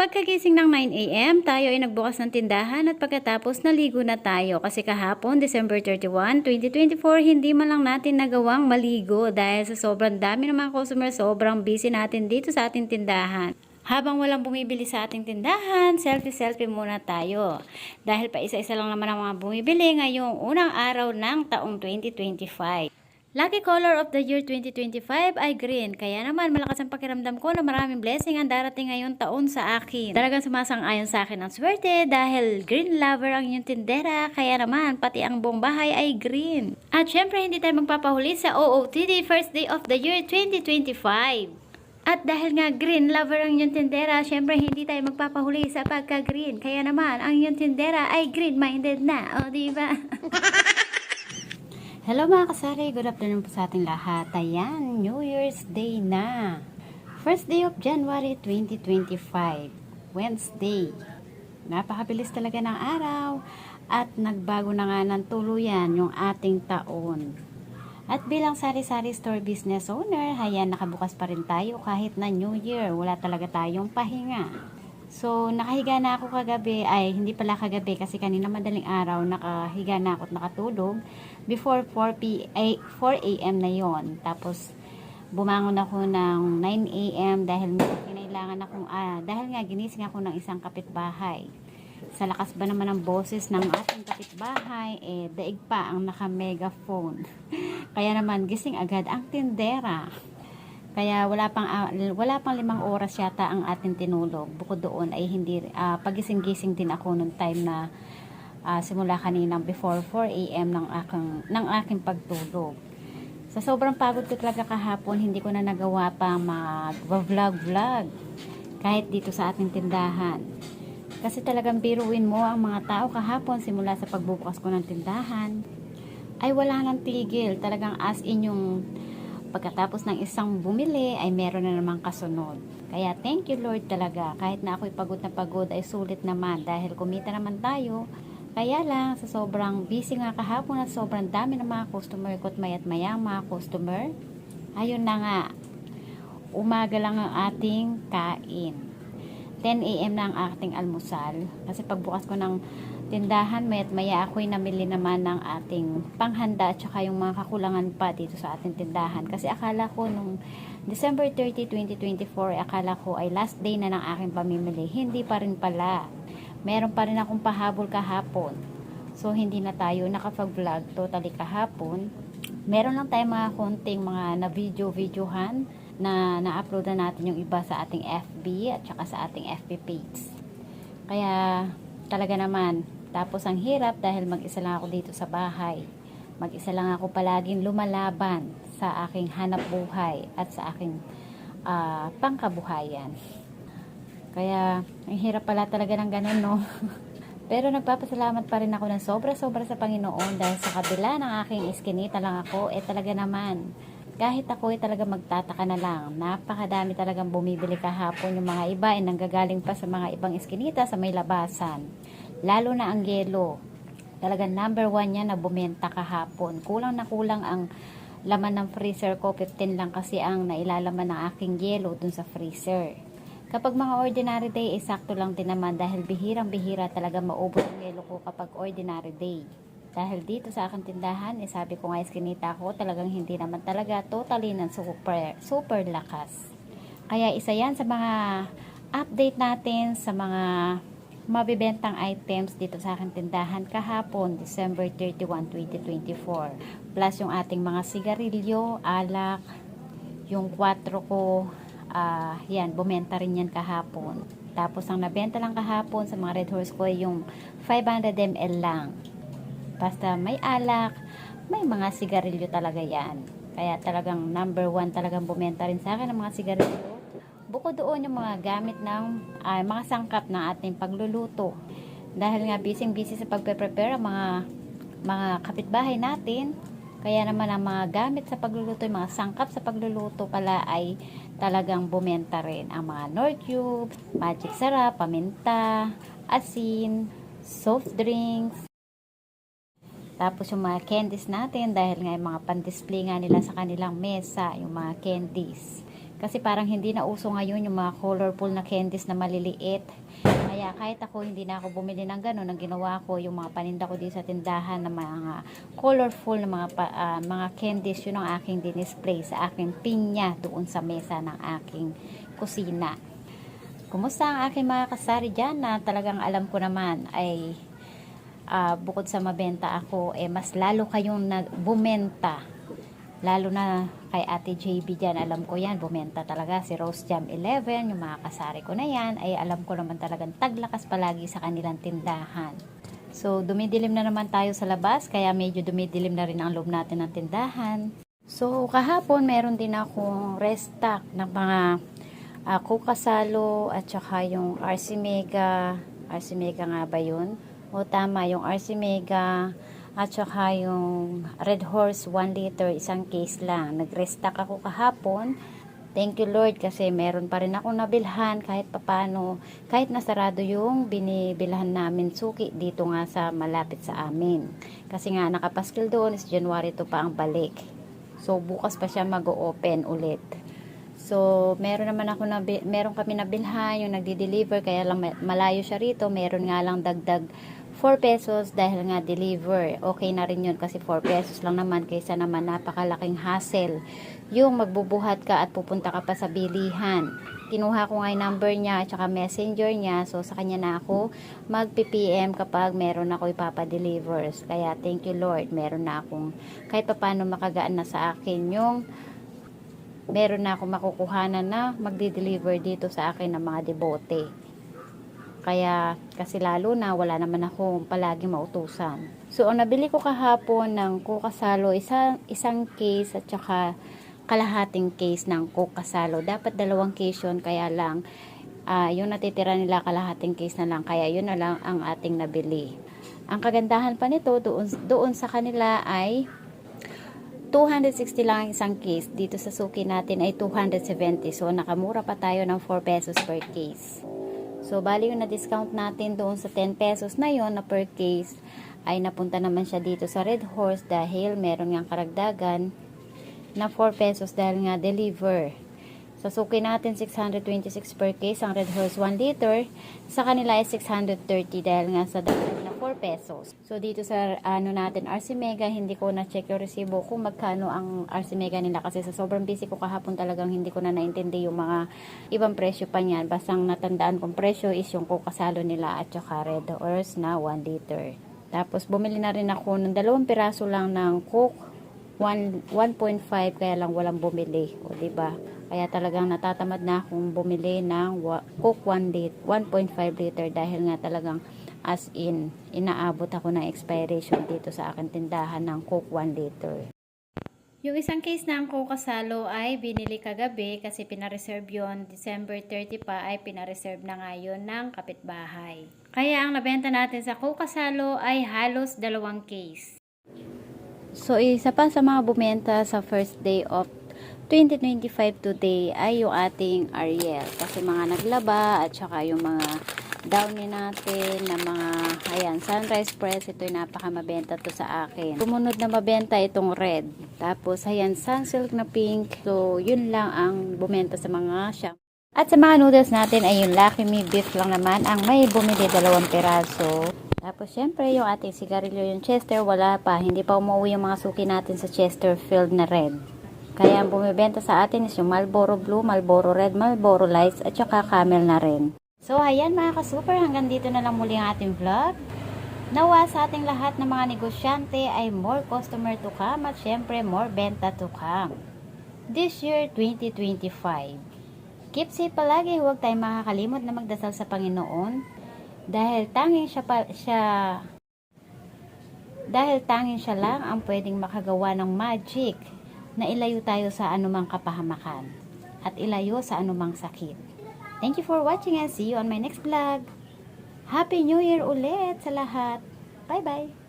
Pagkagising ng 9am, tayo ay nagbukas ng tindahan at pagkatapos naligo na tayo kasi kahapon, December 31, 2024, hindi man lang natin nagawang maligo dahil sa sobrang dami ng mga customer, sobrang busy natin dito sa ating tindahan. Habang walang bumibili sa ating tindahan, selfie-selfie muna tayo. Dahil pa isa-isa lang naman ang mga bumibili ngayong unang araw ng taong 2025. Lucky color of the year 2025 ay green. Kaya naman malakas ang pakiramdam ko na maraming blessing ang darating ngayon taon sa akin. Talagang sumasang-ayon sa akin ang swerte dahil green lover ang inyong tindera. Kaya naman pati ang buong bahay ay green. At syempre hindi tayo magpapahuli sa OOTD first day of the year 2025. At dahil nga green lover ang inyong tindera, syempre hindi tayo magpapahuli sa pagka-green. Kaya naman ang inyong tindera ay green-minded na. O, di ba? Hello mga kasari, good afternoon po sa ating lahat. Ayan, New Year's Day na. First day of January 2025, Wednesday. Napakabilis talaga ng araw at nagbago na nga ng tuluyan yung ating taon. At bilang sari-sari store business owner, hayan nakabukas pa rin tayo kahit na New Year. Wala talaga tayong pahinga. So, nakahiga na ako kagabi, ay hindi pala kagabi kasi kanina madaling araw, nakahiga na ako at nakatulog before 4 p 4 a.m. na yon. Tapos, bumangon ako ng 9 a.m. dahil kinailangan akong, ah, dahil nga ginising ako ng isang kapitbahay. Sa lakas ba naman ng boses ng ating kapitbahay, eh, daig pa ang naka-megaphone. Kaya naman, gising agad ang tindera. Kaya wala pang ah, wala pang limang oras yata ang ating tinulog. Bukod doon ay hindi ah, pagising-gising din ako nung time na ah, simula kanina before 4 AM ng aking ng aking pagtulog. Sa sobrang pagod ko talaga kahapon, hindi ko na nagawa pa mag-vlog-vlog kahit dito sa ating tindahan. Kasi talagang biruin mo ang mga tao kahapon simula sa pagbubukas ko ng tindahan ay wala nang tigil. Talagang as in yung pagkatapos ng isang bumili ay meron na namang kasunod. Kaya thank you Lord talaga. Kahit na ako'y pagod na pagod ay sulit naman dahil kumita naman tayo. Kaya lang sa sobrang busy nga kahapon at sobrang dami ng mga customer ko at mayat maya mga customer. Ayun na nga. Umaga lang ang ating kain. 10 a.m. na ang ating almusal. Kasi pagbukas ko ng tindahan, mayat maya ako'y namili naman ng ating panghanda at saka yung mga kakulangan pa dito sa ating tindahan. Kasi akala ko nung December 30, 2024, akala ko ay last day na ng aking pamimili. Hindi pa rin pala. Meron pa rin akong pahabol kahapon. So, hindi na tayo nakapag-vlog totally kahapon. Meron lang tayong mga konting mga na-video-videohan na na-upload na natin yung iba sa ating FB at saka sa ating FB page. Kaya talaga naman, tapos ang hirap dahil mag-isa lang ako dito sa bahay. Mag-isa lang ako palaging lumalaban sa aking hanap buhay at sa aking ah, pangkabuhayan. Kaya, ang hirap pala talaga ng ganun, no? Pero nagpapasalamat pa rin ako ng sobra-sobra sa Panginoon dahil sa kabila ng aking iskinita lang ako, eh talaga naman, kahit ako ay talaga magtataka na lang, napakadami talagang bumibili kahapon yung mga iba ay nanggagaling pa sa mga ibang iskinita sa may labasan. Lalo na ang yelo. Talagang number one yan na bumenta kahapon. Kulang na kulang ang laman ng freezer ko. 15 lang kasi ang nailalaman ng aking yelo dun sa freezer. Kapag mga ordinary day, eh, sakto lang din naman dahil bihirang-bihira talaga maubos ang yelo ko kapag ordinary day. Dahil dito sa aking tindahan, eh, sabi ko nga iskinita ko, talagang hindi naman talaga totally ng super, super lakas. Kaya isa yan sa mga update natin sa mga mabibentang items dito sa aking tindahan kahapon, December 31, 2024. Plus yung ating mga sigarilyo, alak, yung 4 ko, ah yan, bumenta rin yan kahapon. Tapos ang nabenta lang kahapon sa mga Red Horse ko ay yung 500 ml lang. Basta may alak, may mga sigarilyo talaga yan. Kaya talagang number one talagang bumenta rin sa akin ng mga sigarilyo. Bukod doon yung mga gamit ng ah, mga sangkap ng ating pagluluto. Dahil nga busy-busy sa pagpe-prepare ang mga mga kapitbahay natin, kaya naman ang mga gamit sa pagluluto, yung mga sangkap sa pagluluto pala ay talagang bumenta rin. Ang mga Nor Cube, Magic Sarap, paminta, asin, soft drinks, tapos yung mga candies natin, dahil nga yung mga pan-display nga nila sa kanilang mesa, yung mga candies. Kasi parang hindi na uso ngayon yung mga colorful na candies na maliliit. Kaya kahit ako hindi na ako bumili ng gano'n, ang ginawa ko yung mga paninda ko dito sa tindahan na mga colorful na mga ah, mga candies, yun ang aking dinisplay sa aking pinya doon sa mesa ng aking kusina. Kumusta ang aking mga kasari dyan na talagang alam ko naman ay ah, bukod sa mabenta ako, eh mas lalo kayong nag bumenta. Lalo na kay Ate JB dyan, alam ko yan, bumenta talaga. Si Rose Jam 11, yung mga kasari ko na yan, ay alam ko naman talagang taglakas palagi sa kanilang tindahan. So, dumidilim na naman tayo sa labas, kaya medyo dumidilim na rin ang loob natin ng tindahan. So, kahapon meron din akong restock ng mga uh, kukasalo at saka yung RC Mega. RC Mega nga ba yun? O tama, yung RC Mega at saka yung Red Horse 1 liter, isang case lang. Nag-restock ako kahapon. Thank you Lord kasi meron pa rin ako nabilhan kahit papano, kahit nasarado yung binibilhan namin suki dito nga sa malapit sa amin. Kasi nga nakapaskil doon is January 2 pa ang balik. So bukas pa siya mag-open ulit. So, meron naman ako na meron kami nabilhan yung nagdi-deliver kaya lang ma- malayo siya rito. Meron nga lang dagdag 4 pesos dahil nga deliver. Okay na rin yun kasi 4 pesos lang naman kaysa naman napakalaking hassle. Yung magbubuhat ka at pupunta ka pa sa bilihan. Kinuha ko nga yung number niya at saka messenger niya. So, sa kanya na ako mag-PPM kapag meron ako ipapadelivers. Kaya, thank you Lord. Meron na akong kahit pa paano makagaan na sa akin yung meron na akong makukuhanan na magdi-deliver dito sa akin ng mga debote. Kaya, kasi lalo na, wala naman ako palagi mautusan. So, ang nabili ko kahapon ng kukasalo, isang, isang case at saka kalahating case ng kukasalo. Dapat dalawang case yun, kaya lang, ah, yung natitira nila kalahating case na lang, kaya yun na lang ang ating nabili. Ang kagandahan pa nito, doon, doon sa kanila ay 260 lang ang isang case. Dito sa suki natin ay 270. So, nakamura pa tayo ng 4 pesos per case. So, bali yung na-discount natin doon sa 10 pesos na yon na per case ay napunta naman siya dito sa Red Horse dahil meron nga karagdagan na 4 pesos dahil nga deliver. Sa suki natin 626 per case ang Red Horse 1 liter. Sa kanila ay 630 dahil nga sa dagdag na 4 pesos. So dito sa ano natin RC Mega hindi ko na check yung resibo kung magkano ang RC Mega nila kasi sa sobrang busy ko kahapon talagang hindi ko na naintindi yung mga ibang presyo pa niyan. Basang natandaan kong presyo is yung kukasalo nila at saka Red Horse na 1 liter. Tapos bumili na rin ako ng dalawang piraso lang ng Coke 1 1.5 kaya lang walang bumili, o di ba? Kaya talagang natatamad na akong bumili ng Coke 1 lit 1.5 liter dahil nga talagang as in inaabot ako ng expiration dito sa akin tindahan ng Coke 1 liter. Yung isang case ng Coke Kasalo ay binili kagabi kasi pinareserve yon December 30 pa ay pinareserve na ngayon ng kapitbahay. Kaya ang nabenta natin sa Coke Kasalo ay halos dalawang case. So, isa pa sa mga bumenta sa first day of 2025 today ay yung ating Ariel. Kasi mga naglaba at saka yung mga downy natin na mga, ayan, sunrise press. Ito yung napakamabenta to sa akin. Sumunod na mabenta itong red. Tapos, ayan, sunsilk na pink. So, yun lang ang bumenta sa mga shop. At sa mga noodles natin ay yung Lucky Me beef lang naman ang may bumili dalawang piraso. Tapos, syempre, yung ating sigarilyo, yung Chester, wala pa. Hindi pa umuwi yung mga suki natin sa Chesterfield na red. Kaya ang bumibenta sa atin is yung Marlboro Blue, Marlboro Red, Marlboro Lights, at saka Camel na rin. So, ayan mga ka-super, hanggang dito na lang muli ang ating vlog. Nawa sa ating lahat ng mga negosyante ay more customer to come at syempre more benta to come. This year, 2025. Keep safe palagi, huwag tayong makakalimot na magdasal sa Panginoon dahil tanging siya, pa, siya dahil tanging siya lang ang pwedeng makagawa ng magic na ilayo tayo sa anumang kapahamakan at ilayo sa anumang sakit. Thank you for watching and see you on my next vlog. Happy New Year ulit sa lahat. Bye-bye!